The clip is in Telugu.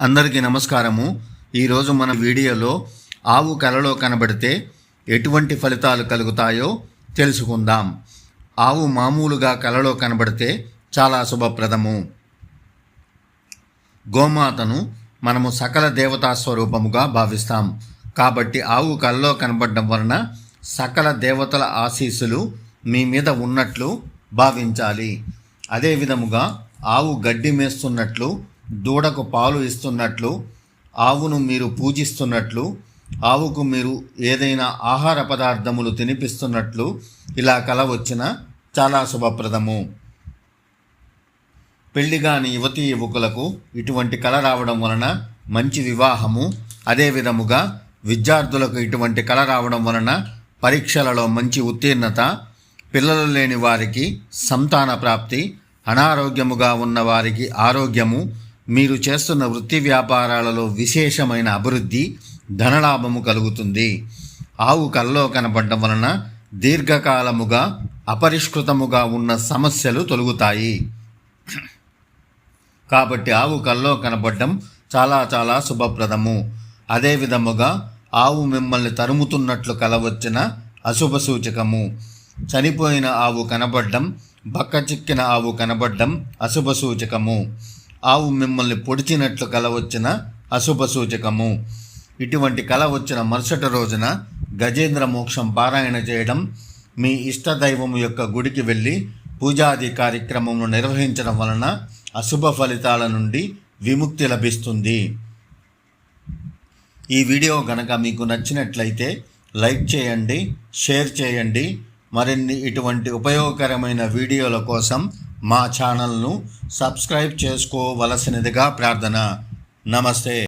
అందరికీ నమస్కారము. ఈరోజు మన వీడియోలో ఆవు కలలో కనబడితే ఎటువంటి ఫలితాలు కలుగుతాయో తెలుసుకుందాం. ఆవు మామూలుగా కలలో కనబడితే చాలా శుభప్రదము. గోమాతను మనము సకల దేవతా స్వరూపముగా భావిస్తాం. కాబట్టి ఆవు కలలో కనబడడం వలన సకల దేవతల ఆశీస్సులు మీ మీద ఉన్నట్లు భావించాలి. అదే విధముగా ఆవు గడ్డి మేస్తున్నట్లు దూడకు పాలు ఇస్తున్నట్లు ఆవును మీరు పూజిస్తున్నట్లు ఆవుకు మీరు ఏదైనా ఆహార పదార్థములు తినిపిస్తున్నట్లు ఇలా కల వచ్చిన చాలా శుభప్రదము. పెళ్ళిగాని యువతీ యువకులకు ఇటువంటి కళ రావడం వలన మంచి వివాహము అదే విధముగా విద్యార్థులకు ఇటువంటి కళ రావడం వలన పరీక్షలలో మంచి ఉత్తీర్ణత పిల్లలు లేని వారికి సంతాన ప్రాప్తి అనారోగ్యముగా ఉన్న వారికి ఆరోగ్యము మీరు చేస్తున్న వృత్తి వ్యాపారాలలో విశేషమైన అభివృద్ధి ధనలాభము కలుగుతుంది. ఆవు కల్లో కనబడడం వలన దీర్ఘకాలముగా అపరిష్కృతముగా ఉన్న సమస్యలు తొలగుతాయి. కాబట్టి ఆవు కల్లో కనబడడం చాలా చాలా శుభప్రదము. అదే విధముగా ఆవు మిమ్మల్ని తరుముతున్నట్లు కలవచ్చిన అశుభ సూచకము. చనిపోయిన ఆవు కనబడడం బక్కచిక్కిన ఆవు కనబడ్డం అశుభ సూచకము. ఆవు మిమ్మల్ని పొడిచినట్లు కల వచ్చిన అశుభ సూచకము. ఇటువంటి కల వచ్చిన మరుసటి రోజున గజేంద్ర మోక్షం పారాయణ చేయడం మీ ఇష్టదైవం యొక్క గుడికి వెళ్ళి పూజాది కార్యక్రమమును నిర్వహించడం వలన అశుభ ఫలితాల నుండి విముక్తి లభిస్తుంది. ఈ వీడియో గనక మీకు నచ్చినట్లయితే లైక్ చేయండి షేర్ చేయండి. మరిన్ని ఇటువంటి ఉపయోగకరమైన వీడియోల కోసం మా ఛానల్ను సబ్స్క్రైబ్ చేసుకోవలసినదిగా ప్రార్థన. నమస్తే.